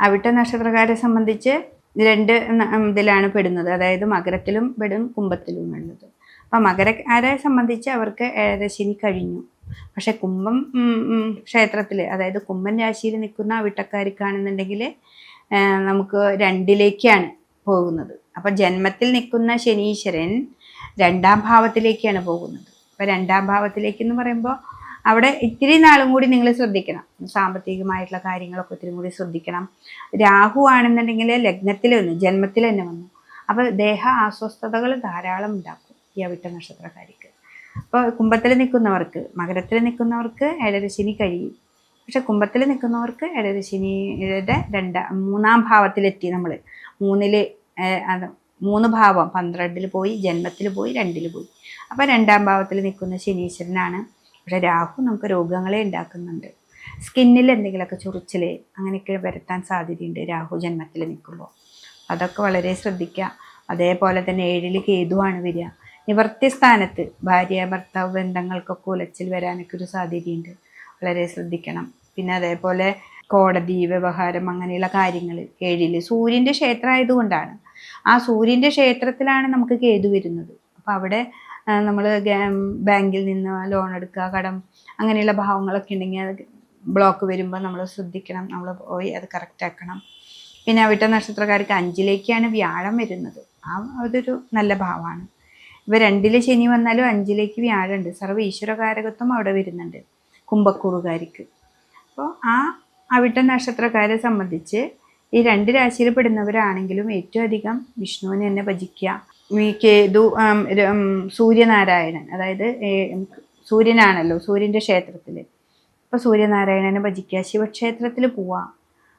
അവിട്ട നക്ഷത്രക്കാരെ സംബന്ധിച്ച് രണ്ട് ഇതിലാണ് പെടുന്നത്. അതായത് മകരത്തിലും പെടും കുംഭത്തിലും ഉള്ളത് അപ്പം മകരക്കാരെ സംബന്ധിച്ച് അവർക്ക് ഏഴരശനി കഴിഞ്ഞു. പക്ഷെ കുംഭം ക്ഷേത്രത്തിൽ അതായത് കുംഭൻ രാശിയിൽ നിൽക്കുന്ന അവിട്ടക്കാർക്കാണെന്നുണ്ടെങ്കിൽ നമുക്ക് രണ്ടിലേക്കാണ് പോകുന്നത്. അപ്പം ജന്മത്തിൽ നിൽക്കുന്ന ശനീശ്വരൻ രണ്ടാം ഭാവത്തിലേക്കാണ് പോകുന്നത്. അപ്പം രണ്ടാം ഭാവത്തിലേക്ക് എന്ന് പറയുമ്പോൾ അവിടെ ഇത്തിരി നാളും കൂടി നിങ്ങൾ ശ്രദ്ധിക്കണം. സാമ്പത്തികമായിട്ടുള്ള കാര്യങ്ങളൊക്കെ ഒത്തിരി കൂടി ശ്രദ്ധിക്കണം. രാഹു ആണെന്നുണ്ടെങ്കിൽ ലഗ്നത്തിൽ വന്നു ജന്മത്തിൽ തന്നെ വന്നു. അപ്പോൾ ദേഹ അസ്വസ്ഥതകൾ ധാരാളം ഉണ്ടാക്കും ഈ അവിട്ട നക്ഷത്രക്കാരിക്ക്. അപ്പോൾ കുംഭത്തിൽ നിൽക്കുന്നവർക്ക് മകരത്തിൽ നിൽക്കുന്നവർക്ക് ഏഴരശിനി കഴിയും. പക്ഷെ കുംഭത്തിൽ നിൽക്കുന്നവർക്ക് ഏഴരശിനിയുടെ രണ്ടാം മൂന്നാം ഭാവത്തിലെത്തി നമ്മൾ മൂന്നിൽ മൂന്ന് ഭാവം പന്ത്രണ്ടിൽ പോയി ജന്മത്തിൽ പോയി രണ്ടിൽ പോയി. അപ്പോൾ രണ്ടാം ഭാവത്തിൽ നിൽക്കുന്ന ശനീശ്വരനാണ് പക്ഷെ രാഹു നമുക്ക് രോഗങ്ങളെ ഉണ്ടാക്കുന്നുണ്ട്. സ്കിന്നിൽ എന്തെങ്കിലുമൊക്കെ ചൊറിച്ചിൽ അങ്ങനെയൊക്കെ വരുത്താൻ സാധ്യതയുണ്ട് രാഹു ജന്മത്തിൽ നിൽക്കുമ്പോൾ അതൊക്കെ വളരെ ശ്രദ്ധിക്കുക. അതേപോലെ തന്നെ ഏഴിൽ കേതുവാണ് വരിക. നിവർത്തി സ്ഥാനത്ത് ഭാര്യ ഭർത്താവ് ബന്ധങ്ങൾക്കൊക്കെ ഉലച്ചിൽ വരാനൊക്കെ ഒരു സാധ്യതയുണ്ട്. വളരെ ശ്രദ്ധിക്കണം. പിന്നെ അതേപോലെ കോടതി വ്യവഹാരം അങ്ങനെയുള്ള കാര്യങ്ങൾ ഏഴിൽ സൂര്യന്റെ ക്ഷേത്രം ആയതുകൊണ്ടാണ്. ആ സൂര്യന്റെ ക്ഷേത്രത്തിലാണ് നമുക്ക് കേതു വരുന്നത്. അപ്പോൾ അവിടെ നമ്മൾ ബാങ്കിൽ നിന്ന് ലോൺ എടുക്കുക കടം അങ്ങനെയുള്ള ഭാവങ്ങളൊക്കെ ഉണ്ടെങ്കിൽ അത് ബ്ലോക്ക് വരുമ്പോൾ നമ്മൾ ശ്രദ്ധിക്കണം. നമ്മൾ പോയി അത് കറക്റ്റ് ആക്കണം. പിന്നെ അവിട്ട നക്ഷത്രക്കാർക്ക് അഞ്ചിലേക്കാണ് വ്യാഴം വരുന്നത്. ആ അതൊരു നല്ല ഭാവമാണ്. ഇവ രണ്ടിൽ ശനി വന്നാലും അഞ്ചിലേക്ക് വ്യാഴമുണ്ട്. സർവ ഈശ്വരകാരകത്വം അവിടെ വരുന്നുണ്ട് കുംഭക്കൂറുകാർക്ക് അപ്പോൾ ആ അവിട്ട നക്ഷത്രക്കാരെ സംബന്ധിച്ച് ഈ രണ്ട് രാശിയിൽ പെടുന്നവരാണെങ്കിലും ഏറ്റവും അധികം വിഷ്ണുവിനെ തന്നെ ഭജിക്കുക. കേതു സൂര്യനാരായണൻ. അതായത് സൂര്യനാണല്ലോ സൂര്യന്റെ ക്ഷേത്രത്തിൽ അപ്പോൾ സൂര്യനാരായണനെ ഭജിക്കുക ശിവക്ഷേത്രത്തിൽ പോവുക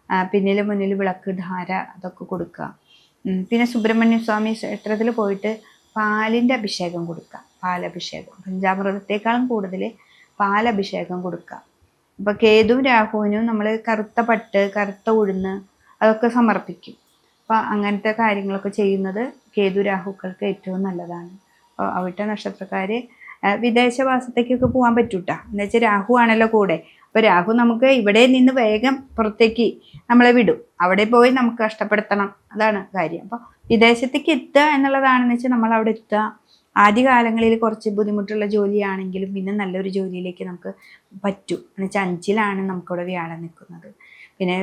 ആ, പിന്നിൽ മുന്നിൽ വിളക്ക് ധാര അതൊക്കെ കൊടുക്കുക. പിന്നെ സുബ്രഹ്മണ്യ സ്വാമി ക്ഷേത്രത്തിൽ പോയിട്ട് പാലിന്റെ അഭിഷേകം കൊടുക്കുക പാലഭിഷേകം. പഞ്ചാമൃതത്തെക്കാളും കൂടുതൽ പാലഭിഷേകം കൊടുക്കുക. അപ്പോൾ കേതുവും രാഹുവിനും നമ്മൾ കറുത്ത പട്ട് കറുത്ത ഉഴുന്ന് അതൊക്കെ സമർപ്പിക്കും. അപ്പോൾ അങ്ങനത്തെ കാര്യങ്ങളൊക്കെ ചെയ്യുന്നത് കേതു രാഹുക്കൾക്ക് ഏറ്റവും നല്ലതാണ്. അവിടുത്തെ നക്ഷത്രക്കാർ വിദേശവാസത്തേക്കൊക്കെ പോകാൻ പറ്റൂട്ടാ. എന്ന് വെച്ചാൽ രാഹു ആണല്ലോ കൂടെ. അപ്പോൾ രാഹു നമുക്ക് ഇവിടെ നിന്ന് വേഗം പുറത്തേക്ക് നമ്മളെ വിടും. അവിടെ പോയി നമുക്ക് കഷ്ടപ്പെടുത്തണം. അതാണ് കാര്യം. അപ്പോൾ വിദേശത്തേക്ക് എത്തുക എന്നുള്ളതാണെന്ന് വെച്ചാൽ നമ്മൾ അവിടെ എത്തുക. ആദ്യകാലങ്ങളിൽ കുറച്ച് ബുദ്ധിമുട്ടുള്ള ജോലിയാണെങ്കിലും പിന്നെ നല്ലൊരു ജോലിയിലേക്ക് നമുക്ക് പറ്റും. എന്ന് വെച്ചാൽ അഞ്ചിലാണ് നമുക്കിവിടെ വ്യാഴം നിൽക്കുന്നത്. പിന്നെ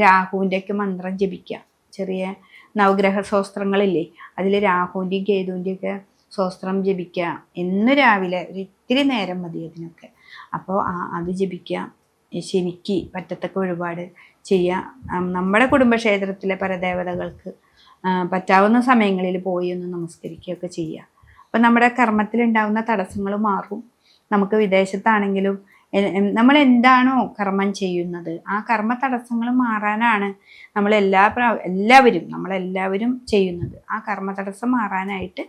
രാഹുവിന്റെയൊക്കെ മന്ത്രം ജപിക്കുക. ചെറിയ നവഗ്രഹ സ്വസ്ത്രങ്ങളില്ലേ അതിൽ രാഹുവിന്റെയും കേതുവിന്റെയും ഒക്കെ ശോസ്ത്രം ജപിക്കുക. എന്ന് രാവിലെ ഒരു ഇത്തിരി നേരം മതി അതിനൊക്കെ. അപ്പോൾ അത് ജപിക്കുക. ശനിക്ക് പറ്റത്തക്ക വഴിപാട് ചെയ്യുക. നമ്മുടെ കുടുംബക്ഷേത്രത്തിലെ പരദേവതകൾക്ക് പറ്റാവുന്ന സമയങ്ങളിൽ പോയി ഒന്ന് നമസ്കരിക്കുകയൊക്കെ ചെയ്യുക. അപ്പം നമ്മുടെ കർമ്മത്തിലുണ്ടാകുന്ന തടസ്സങ്ങൾ മാറും. നമുക്ക് വിദേശത്താണെങ്കിലും നമ്മൾ എന്താണോ കർമ്മം ചെയ്യുന്നത് ആ കർമ്മ തടസ്സങ്ങൾ മാറാനാണ് നമ്മൾ എല്ലാ എല്ലാവരും നമ്മളെല്ലാവരും ചെയ്യുന്നത്. ആ കർമ്മ തടസ്സം മാറാനായിട്ട്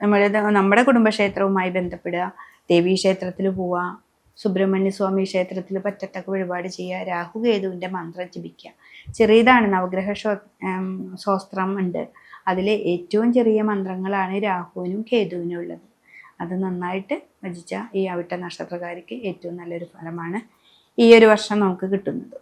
നമ്മൾ നമ്മുടെ കുടുംബക്ഷേത്രവുമായി ബന്ധപ്പെടുക ദേവീ ക്ഷേത്രത്തിൽ പോവുക സുബ്രഹ്മണ്യ സ്വാമി ക്ഷേത്രത്തിൽ പറ്റത്തക്ക വഴിപാട് ചെയ്യുക രാഹുകേതുവിന്റെ മന്ത്രം ജപിക്കുക. ചെറിയതാണ് നവഗ്രഹ ശോസ്ത്രം ഉണ്ട്. അതിലെ ഏറ്റവും ചെറിയ മന്ത്രങ്ങളാണ് രാഹുവിനും കേതുവിനും ഉള്ളത് അത് നന്നായിട്ട് ഭജിച്ച ഈ അവിട്ട നക്ഷത്രകാരിക്ക് ഏറ്റവും നല്ലൊരു ഫലമാണ് ഈ ഒരു വർഷം നമുക്ക് കിട്ടുന്നത്.